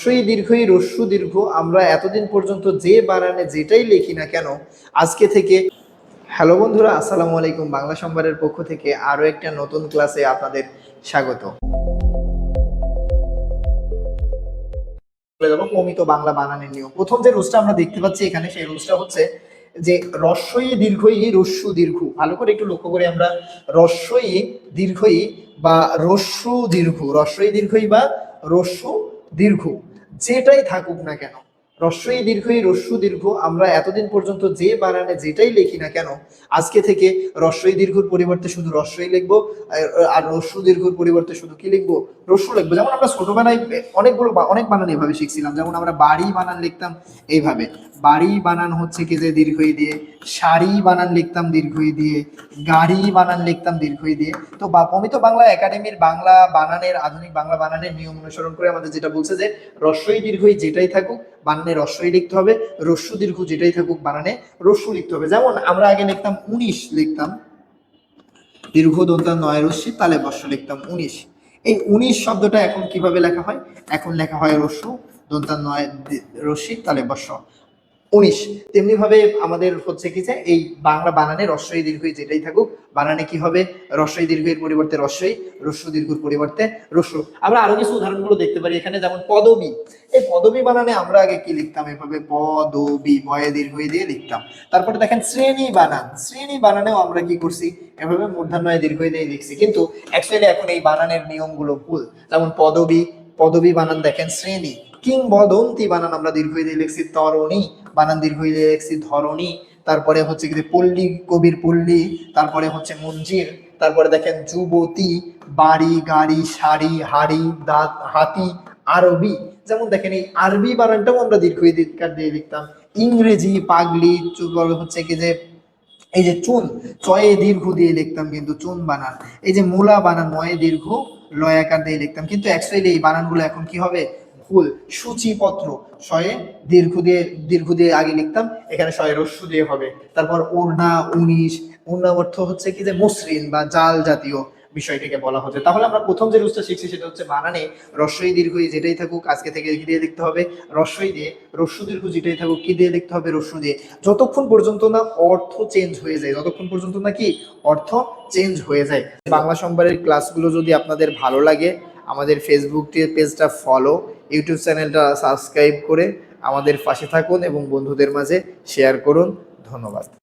রস্বই দীর্ঘই, রস্যু দীর্ঘ, আমরা এতদিন পর্যন্ত যে বানানে যেটাই লিখি না কেন, আজকে থেকে হ্যালো বন্ধুরা, আসসালামু আলাইকুম বাংলা সম্বারের পক্ষ থেকে আরও একটা নতুন ক্লাসে আপনাদের স্বাগত। চলে বাংলা বানানের নিয়ম প্রথম যে রুলসটা আমরা দেখতে পাচ্ছি এখানে, সেই রুলসটা হচ্ছে যে রস্বই দীর্ঘই, রস্যু দীর্ঘ। ভালো করে একটু লক্ষ্য করি আমরা রস্বই দীর্ঘই বা রস্যু দীর্ঘ। রস্বই দীর্ঘই বা রস্যু দীর্ঘ। যেটাই থাকুক না কেন রস্বই দীর্ঘই, রস্যু দীর্ঘ, আমরা এতদিন পর্যন্ত যে বানানে যেটাই লিখি না কেন, আজকে থেকে রস্যই দীর্ঘর পরিবর্তে শুধু রস্যই লিখব আর- আর রস্যু দীর্ঘর পরিবর্তে শুধু কি লিখব? রস্যু লিখব। যেমন আমরা ছোটবেলায় অনেকগুলো অনেক বানান এভাবে শিখছিলাম। যেমন আমরা বাড়ি বানান লিখতাম এইভাবে। বাড়ি বানান হচ্ছে কি যে দীর্ঘই দিয়ে, শাড়ি বানান লিখতাম দীর্ঘই দিয়ে, গাড়ি বানান লিখতাম দীর্ঘই দিয়ে। তো প্রমিত বাংলা একাডেমির বাংলা বানানের, আধুনিক বাংলা বানানের নিয়ম অনুসরণ করে আমাদের যেটা বলছে যে রস্বই দীর্ঘই যেটাই থাকুক, বানানে রস্বই লিখতে হবে, রস্যু দীর্ঘ যেটাই থাকুক, বানানে রস্যু লিখতে হবে। যেমন আমরা আগে লিখতাম উনিশ, লিখতাম। দীর্ঘ দন্তা নয় রস্যি তালে বর্ষ লিখতাম উনিশ। এই উনিশ শব্দটা এখন কীভাবে লেখা হয়? এখন লেখা হয় রস্যু দন্তা নয় রশ্মি, তালে বর্ষ। উনিশ। তেমনি ভাবে আমাদের হচ্ছে কি যে এই বাংলা বানানে রস্বই দীর্ঘই যেটাই থাকুক, বানানে কি হবে? রস্বই দীর্ঘের পরিবর্তে রস্বই রস্য দীর্ঘর পরিবর্তে রস্য। আমরা আরও কিছু উদাহরণগুলো দেখতে পারি এখানে, যেমন পদবী। এই পদবী বানানে আমরা আগে কি লিখতাম? এভাবে পদবী বয়ে দীর্ঘ দিয়ে লিখতাম। তারপরে দেখেন শ্রেণি বানান। শ্রেণি বানানেও আমরা কি করছি? এভাবে মূর্ধন্যয় দীর্ঘই দিয়ে লিখছি। কিন্তু অ্যাকচুয়ালি এখন এই বানানের নিয়মগুলো ভুল। যেমন পদবী পদবী বানান দেখেন শ্রেণি। কিংবদন্তি বানান আমরা দীর্ঘই দিয়ে লিখছি তরণী, বানান দীর্ঘই দিয়ে লিখছি ধরণী, তারপরে হচ্ছে কি পল্লী, কবির পল্লী, তারপরে হচ্ছে মঞ্জির তারপরে দেখেন যুবতী, বাড়ি, গাড়ি, শাড়ি, হাড়ি, দাঁত, হাতি, আরবি। যেমন দেখেন এই আরবি বানানটাও আমরা দীর্ঘই দীর্ঘার দিয়ে লিখতাম। ইংরেজি, পাগলি হচ্ছে কি যে, এই যে চুন, চয়ে দীর্ঘ দিয়ে লিখতাম কিন্তু চুন বানান। এই যে মূলা বানান, ময়ে দীর্ঘ, লয়াকার দিয়ে লিখতাম। কিন্তু অ্যাকচুয়ালি এই বানানগুলো এখন কি হবে? ভুল সূচিপত্র। শয়ে দীর্ঘ দিয়ে দীর্ঘ দিয়ে আগে লিখতাম, এখানে শয়ে রস্যু দিয়ে হবে। তারপর ওড়না, উনিশ ওড়না অর্থ হচ্ছে কি যে মসৃণ বা জাল জাতীয় বিষয়টিকে বলা হচ্ছে। তাহলে আমরা প্রথম যে রুলসটা শিখছি সেটা হচ্ছে বানানে রস্বই দীর্ঘই যেটাই থাকুক আজকে থেকে কি দিয়ে লিখতে হবে? রস্বই দিয়ে, রস্যু দীর্ঘ যেটাই থাকুক কি দিয়ে লিখতে হবে? রস্যু দিয়ে। যতক্ষণ পর্যন্ত না অর্থ চেঞ্জ হয়ে যায়, যতক্ষণ পর্যন্ত না কি অর্থ চেঞ্জ হয়ে যায়। বাংলা সম্বারের ক্লাসগুলো যদি আপনাদের ভালো লাগে, আমাদের ফেসবুক পেজটা ফলো ইউটিউব চ্যানেলটা সাবস্ক্রাইব করে আমাদের পাশে থাকুন এবং বন্ধুদের মাঝে শেয়ার করুন। ধন্যবাদ।